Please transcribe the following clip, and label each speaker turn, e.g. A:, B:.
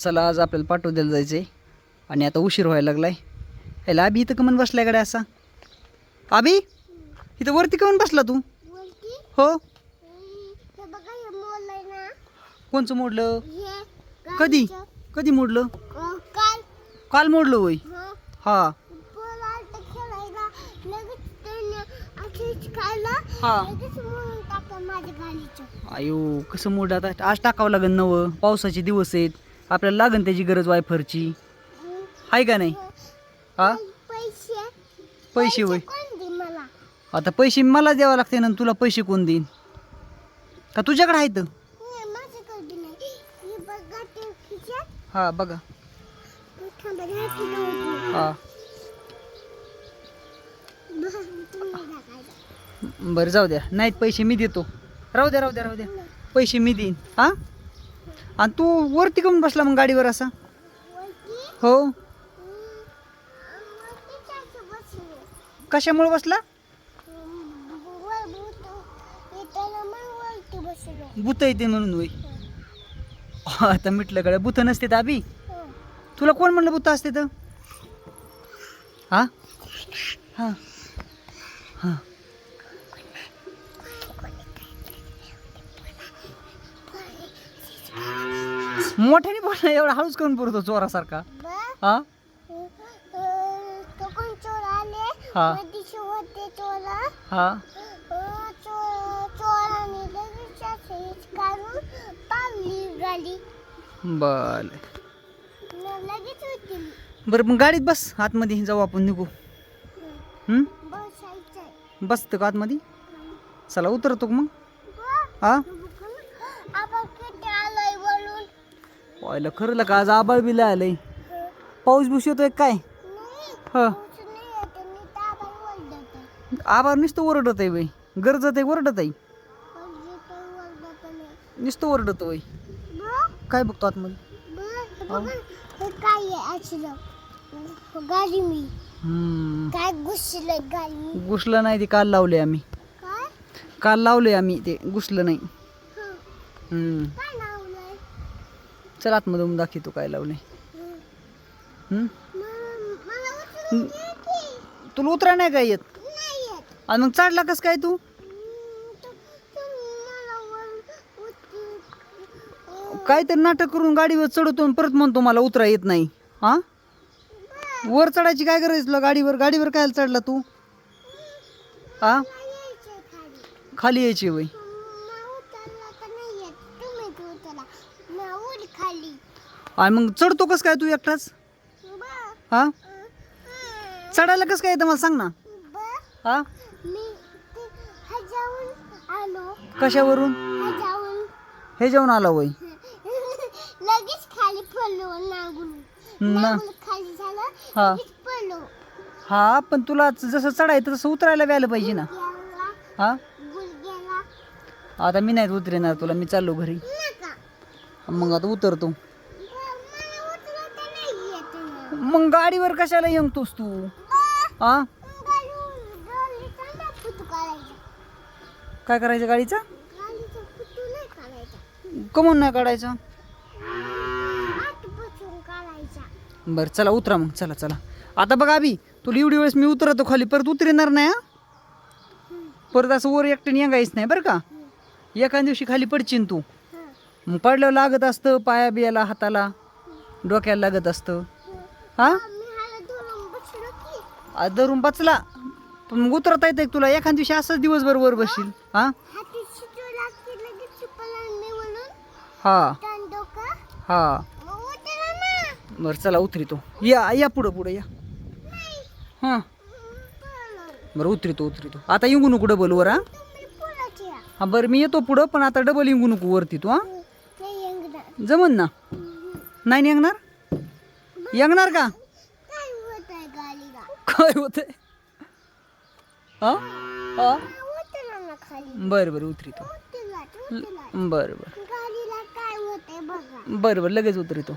A: चला आज आपल्याला पाठवद्याला जायचं आहे आणि आता उशीर व्हायला लागलाय. ह्याला आबी इथं कमन बसलायकडे असा. आबी इथं वरती कमन बसला तू? हो.
B: आहे
A: कोणचं मोडलं? कधी? कधी मोडलं?
B: काल.
A: काल मोडलं होय?
B: हं,
A: हा. हा. आयो कसं मोड आता? आज टाकावं लागेल नवं. पावसाचे दिवस आहेत. आपल्याला लागेल त्याची गरज वायफरची? आहे का नाही? हा?
B: पैसे.
A: पैसे होय. आता पैसे मला द्यावं लागते ना तुला पैसे कोण देईन? का तुझ्याकडे आहेत?
B: हे बघा
A: हा. बरं जाऊ द्या. नाहीत पैसे मी देतो. राहू द्या राहू द्या राहू द्या. पैसे मी देईन. हा? आणि तू वरती करून बसला मग गाडीवर असा? हो. कशामुळे बसला? बुत येते म्हणून होय. आता मिटलं कडे बुत नसते तर आबी. तुला कोण म्हणलं बुत असते तर? हा? हा. हा. मोठ्याने बोलला एवढा हळूच करून पुरतो चोरासारखा. हा? हा. हा. बर. बरं मग गाडीत बस आतमध्ये जाऊ आपण निघू. हम्म? बसतं का आतमध्ये? चला उतरतो मग? हा
B: आपण किती आलोय वळून
A: पाहिलं. खरं का आज आबाळ बिला आलंय. पाऊस बिऊस येतोय काय? ह. आबाळ नुसतं ओरडत आहे बाई. गरजत आहे ओरडत आहे नुसतं ओरडत बाई. काय बघतो आतमध्ये?
B: काय आहे असलं गाडी मी
A: हम्म.
B: काय घुसलंय गाडी
A: घुसलं नाही ते काल लावले आम्ही. काल लावले आम्ही ते घुसलं नाही
B: हं,
A: हम्म
B: काय लावलंय
A: चल आतमध्ये दाखवतो काय लावले तुला उतरा नाही काय येत? आणि मग चढला कस काय तू? काहीतरी नाटक करून गाडीवर चढवतो परत म्हणतो मला उतरा येत नाही. हा? वर चढायची काय गरज तुला गाडीवर? गाडीवर काय चढला तू? हा?
B: खाली.
A: खाली यायची वय.
B: उडी खाली.
A: आणि मग चढतो कस काय तू एकटाच? हा? चढायला कस काय येतं मला सांग ना. हा? कशावरून? हे जेवण आला वय
B: लगेच खाली पडलो
A: ना.
B: खाली झालं
A: हा.
B: पडलो.
A: हा पण तुला जसं चढायचं तसं उतरायला व्यायला पाहिजे ना. हा? आता मी नाही उतरेणार तुला मी चाललो घरी. मग आता उतरतो. मग गाडीवर कशाला येंगतोस तू? हा काय करायचं गाडीचा? कमून नाही काढायचं. बरं चला उतरा मग. चला चला. आता बघा अभि तुला एवढी वेळेस मी उतरतो खाली परत उतरणार नाही हा? परत असं वर एकट्याने येंगायच नाही बरं का? एका दिवशी खाली पडशील तू. मग पडल्यावर लागत असतं पाया बियाला हाताला? डोक्याला लागत असतं. हा?
B: धरून
A: बचला पण मग उतरता येतं तुला? एखाद दिवशी असंच दिवसभर वर बसशील. हा? हां. हा.
B: हा
A: बरं चला उतरितो या या पुढं पुढं या. हां. बरं उतरितो उतरितो आता येऊ नको डबल वर हा. बरं मी येतो पुढं पण आता डबल इंगू नको वरती तू हा. जमन ना? नाही निघणार? येणार का?
B: काय होत
A: हा? हा? बरं बरं उतरितो
B: उतरा उतरा.
A: बरं बरं. बरं बरं लगेच उतरितो